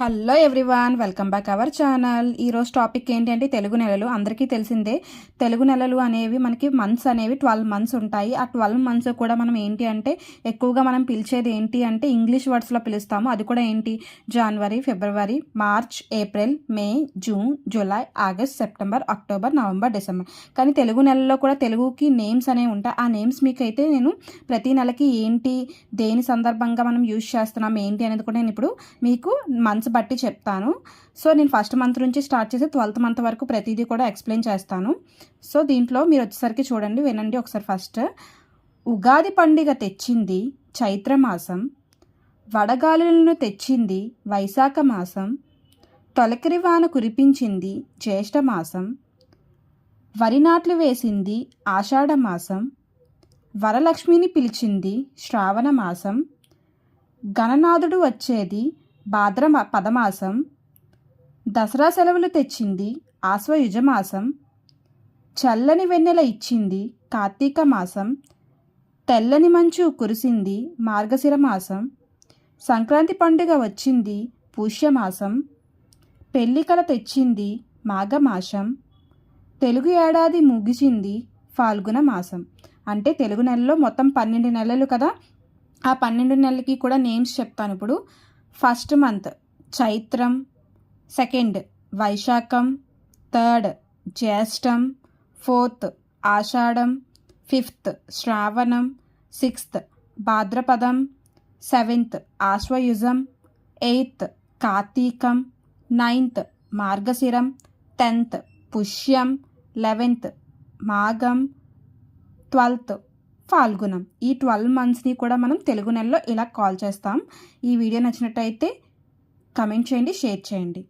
Hello everyone welcome back our channel ఈరోజు topic ఏంటి అంటే తెలుగు నెలలు. అందరికీ తెలిసిందే. తెలుగు నెలలు అనేవి మనకి మంత్స్ అనేవి ట్వెల్వ్ మంత్స్ ఉంటాయి. ఆ ట్వెల్వ్ మంత్స్ కూడా మనం ఏంటి అంటే ఎక్కువగా మనం పిలిచేది ఏంటి అంటే ఇంగ్లీష్ వర్డ్స్లో పిలుస్తాము. అది కూడా ఏంటి? January February March April May June July August September October November December కానీ తెలుగు నెలల్లో కూడా తెలుగుకి నేమ్స్ అనేవి ఉంటాయి. ఆ నేమ్స్ మీకైతే నేను ప్రతి నెలకి ఏంటి దేని సందర్భంగా మనం యూజ్ చేస్తున్నాం ఏంటి అనేది కూడా నేను ఇప్పుడు మీకు మంత్స్ బట్టి చెప్తాను. సో నేను ఫస్ట్ మంత్ నుంచి స్టార్ట్ చేసి ట్వెల్త్ మంత్ వరకు ప్రతిదీ కూడా ఎక్స్ప్లెయిన్ చేస్తాను. సో దీంట్లో మీరు వచ్చేసరికి చూడండి వినండి ఒకసారి ఫస్ట్. ఉగాది పండుగ తెచ్చింది చైత్రమాసం వడగాలులను తెచ్చింది వైశాఖ మాసం తొలకరి వాన కురిపించింది జ్యేష్ఠమాసం వరి నాట్లు వేసింది ఆషాఢమాసం వరలక్ష్మిని పిలిచింది శ్రావణ మాసం గణనాథుడు వచ్చేది భాద్ర పదమాసం దసరా సెలవులు తెచ్చింది ఆశ్వయుజమాసం చల్లని వెన్నెల ఇచ్చింది కార్తీక మాసం తెల్లని మంచు కురిసింది మార్గశిర మాసం సంక్రాంతి పండుగ వచ్చింది పూష్యమాసం పెళ్ళికల తెచ్చింది మాఘమాసం తెలుగు ఏడాది ముగిసింది ఫాల్గుణ మాసం అంటే తెలుగు నెలలో మొత్తం పన్నెండు నెలలు కదా? ఆ పన్నెండు నెలలకి కూడా నేమ్స్ చెప్తాను ఇప్పుడు. First month Chaitram second Vaishakham third Jyeshtham fourth Ashadham fifth Shravanam sixth Bhadrapadam seventh Ashwayujam eighth Karthikam ninth Margashiram tenth Pushyam eleventh మాఘం twelfth Phalgunam ఈ ట్వెల్వ్ మంత్స్ని కూడా మనం తెలుగు నెలలో ఇలా కాల్ చేస్తాం. ఈ వీడియో నచ్చినట్టయితే కమెంట్ చేయండి షేర్ చేయండి.